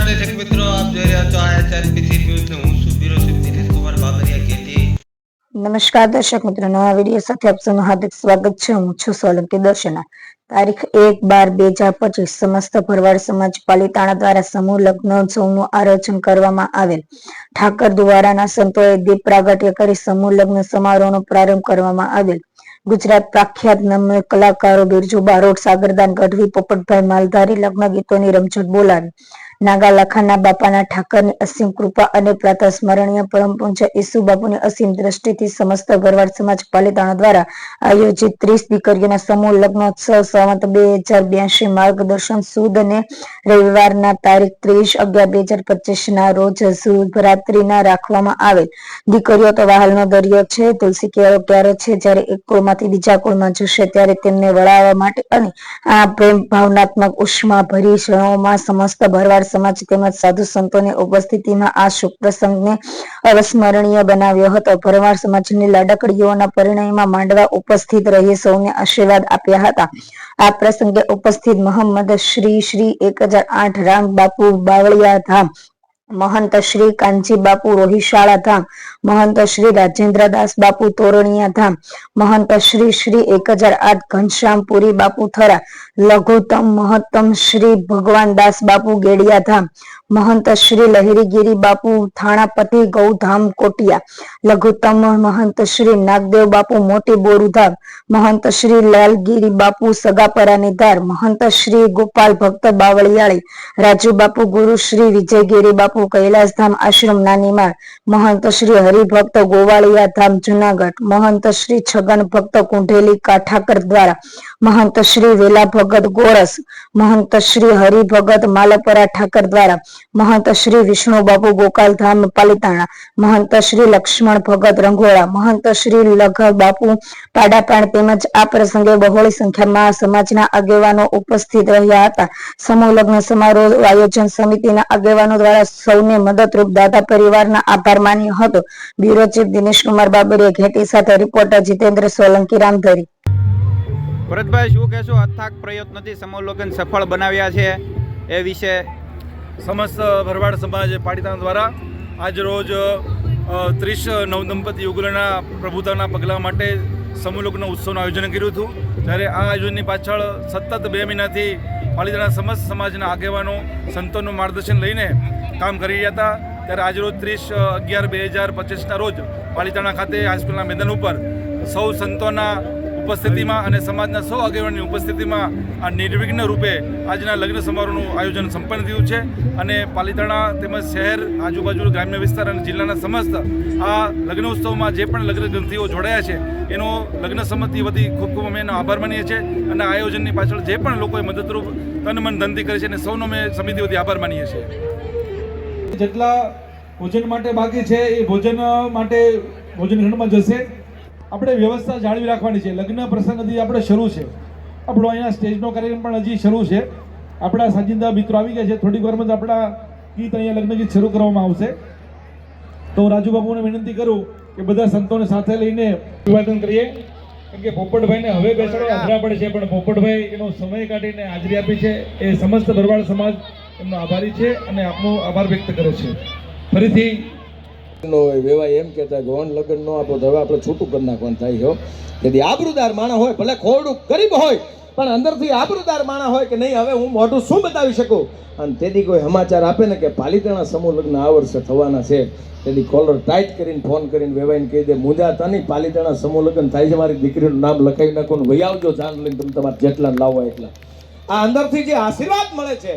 નમસ્કાર દર્શક મિત્રો, આપ જોઈ રહ્યા છો આઈએચઆરપીસી ન્યૂઝ હું સુબીરો સિદ્ધિ કુમાર બાબરિયા કેતી નમસ્કાર દર્શક મિત્રો, નવા વીડિયો સાથે આપ સૌનું હાર્દિક સ્વાગત છે. હું છું સોલંકી દર્શના. તારીખ એક બાર બે હજાર પચીસ, સમસ્ત ભરવાડ સમાજ પાલિતાણા દ્વારા સમૂહ લગ્નોત્સવનું આયોજન કરવામાં આવેલ. ઠાકર દુવારાના સંતોએ દીપ પ્રાગટ્ય કરી સમૂહ લગ્ન સમારોહનો પ્રારંભ કરવામાં આવેલ. ગુજરાત પ્રખ્યાત નમ્ર કલાકારો બિરજુ બારોટ સાગરદાન ગઢવી પોપટભાઈ માલધારી લગ્ન ગીતોની રમઝટ બોલાવી. નાગા લખાના બાપાના ઠાકરની અસીમ કૃપા અને પ્રાતઃ સ્મરણીય પરમ પૂજ્ય ઈસુ બાપુની અસીમ દ્રષ્ટિથી સમસ્ત ગરવાડ સમાજ પાલિતાણા દ્વારા આયોજિત ત્રીસ દીકરીઓના સમૂહ લગ્નોત્સવ સંવત બે હજાર બ્યાસી માર્ગદર્શન સુદ અને રવિવારના તારીખ ત્રીસ અગિયાર બે હજાર પચીસ ના રોજ શુભરાત્રીના રાખવામાં આવેલ દીકરીઓ તો વાહલનો દરિયો છે, તુલસી કેળો ક્યારે છે, જ્યારે એક કુળમાંથી બીજા કુળમાં જશે ત્યારે તેમને વળાવવા માટે અને આ પ્રેમ ભાવનાત્મક ઉષ્મા ભરી ક્ષણોમાં સમસ્ત ભરવાડ સમાજ તેમજ સાધુ સંતોની ઉપસ્થિતિમાં આ શુભ પ્રસંગને અવિસ્મરણીય બનાવ્યો હતો. ભરવાડ સમાજની લાડકડીઓના પરિણયમાં માંડવા ઉપસ્થિત રહી સૌને આશીર્વાદ આપ્યા હતા. આ પ્રસંગે ઉપસ્થિત મોહમ્મદ શ્રી શ્રી એક હજાર આઠ રામ બાપુ બાવળિયા ધામ મહંત શ્રી કાનજી બાપુ રોહિશાળા ધામ, મહંત શ્રી રાજેન્દ્રદાસ બાપુ તોરણિયા ધામ, મહંત શ્રી શ્રી એક હજાર આઠ ઘનશ્યામપુરી બાપુ થરા, લઘુત્તમ મહત્તમ શ્રી ભગવાનદાસ બાપુ ગેડિયા ધામ, મહંત શ્રી લહેરીગીરી બાપુ થાણાપતિ ગૌધામ કોટિયા, લઘુત્તમ મહંત શ્રી નાગદેવ બાપુ મોટી બોરુધામ મહંત શ્રી લાલગીરી બાપુ સગાપરાની ધાર, મહંત શ્રી ગોપાલ ભક્ત બાવળિયાળી, રાજુ બાપુ ગુરુ શ્રી વિજયગીરી બાપુ કૈલાસધામ આશ્રમ નાનીમાળ મહંત શ્રી હરિભક્ત ગોવાળિયા ધામ જુનાગઢ. મહંત શ્રી છગન ભક્ત કુંઢેલી કાઠાકર દ્વારા મહંત શ્રી વેલા ભગત ગોરસ. મહંત શ્રી હરિભગત માલપરા ઠાકર દ્વારા મહંત શ્રી વિષ્ણુ બાપુ ગોપાલ ધામ પાલિતાણા. મહંત શ્રી લક્ષ્મણ ભગત રંગોળા. મહંત શ્રી લઘ બાપુ પાડાપાણ તેમજ આ પ્રસંગે બહોળી સંખ્યામાં સમાજના આગેવાનો ઉપસ્થિત રહ્યા હતા. સમૂહ લગ્ન સમારોહ આયોજન સમિતિના આગેવાનો દ્વારા સૌને મદદરૂપ દાદા પરિવારના આભાર માન્યો હતો. બ્યુરો ચીફ દિનેશ કુમાર બાબરીએ ઘેટી સાથે રિપોર્ટર જીતેન્દ્ર સોલંકી રામધરી ભરતભાઈ શું કહેશો? અથાક પ્રયત્નથી સમોલોકન સફળ બનાવ્યા છે એ વિશે? સમસ્ત ભરવાડ સમાજ પાટીતાણા દ્વારા આજરોજ ત્રીસ નવદંપતિ યુગલના પ્રભુતાના પગલાં માટે સમૂહલોકના ઉત્સવનું આયોજન કર્યું હતું. ત્યારે આ આયોજનની પાછળ સતત બે મહિનાથી પાલિતાણા સમસ્ત સમાજના આગેવાનો સંતોનું માર્ગદર્શન લઈને કામ કરી રહ્યા હતા, ત્યારે આજરોજ ત્રીસ અગિયાર બે હજાર પચીસના રોજ પાલીતાણા ખાતે હાઈસ્કૂલના મેદાન ઉપર સૌ સંતોના ઉપસ્થિતિમાં અને સમાજના સૌ આગેવાનની ઉપસ્થિતિમાં આ નિર્વિઘ્ન રૂપે આજના લગ્ન સમારોહનું આયોજન સંપન્ન થયું છે અને પાલિતાણા તેમજ શહેર, આજુબાજુ ગ્રામ્ય વિસ્તાર અને જિલ્લાના સમસ્ત આ લગ્ન ઉત્સવમાં જે પણ લગ્ન ગ્રંથિઓ જોડાયા છે, એનો લગ્ન સંમતિ વધી ખૂબ ખૂબ અમે એનો આભાર માનીએ છીએ અને આયોજનની પાછળ જે પણ લોકોએ મદદરૂપ તન મન ધનથી કરે છે અને સૌનો અમે સમિતિ વધી આભાર માનીએ છીએ. જેટલા ભોજન માટે બાકી છે, એ ભોજન માટે ભોજન જશે. આપણે વ્યવસ્થા જાળવી રાખવાની છે. લગ્ન પ્રસંગ હજી આપણે શરૂ છે. આપણો અહીંયા સ્ટેજનો કાર્યક્રમ પણ હજી શરૂ છે. આપણા સાજિંદા મિત્રો આવી ગયા છે. થોડીક વારમાં જ આપણા ગીત અહીંયા લગ્ન ગીત શરૂ કરવામાં આવશે. તો રાજુબાબુને રાજુ બાબુને વિનંતી કરું કે બધા સંતોને સાથે લઈને અભિવાદન કરીએ. કેમ કે પોપટભાઈને હવે બેસાડવા અઘરા પડે છે, પણ પોપટભાઈ એનો સમય કાઢીને હાજરી આપી છે. એ સમસ્ત ભરવાડ સમાજ એમનો આભારી છે અને આપનો આભાર વ્યક્ત કરે છે. ફરીથી નો વેવાય એમ કહેતા ગોન લગ્ન નો આપો તો હવે આપણે છૂટું કરી નાખવાનું થાય છે. તેથી આબરૂદાર માણસ હોય, ભલે ખોરડું ગરીબ હોય, પણ અંદરથી આબરૂદાર માણા હોય કે નહીં, હવે હું મોઢું શું બતાવી શકું? અને તેથી કોઈ સમાચાર આપે ને કે પાલિતાણા સમૂહ લગ્ન આ વર્ષે થવાના છે. તેથી કોલર ટાઈટ કરીને ફોન કરીને વેવાઈને કહી દે, મુંજાતા નહીં, પાલિતાણા સમૂહ લગ્ન થાય છે, મારી દીકરીનું નામ લખાવી નાખો ને વહી આવજો જાન લઈને, તમે તમારે જેટલા લાવો એટલા. આ અંદરથી જે આશીર્વાદ મળે છે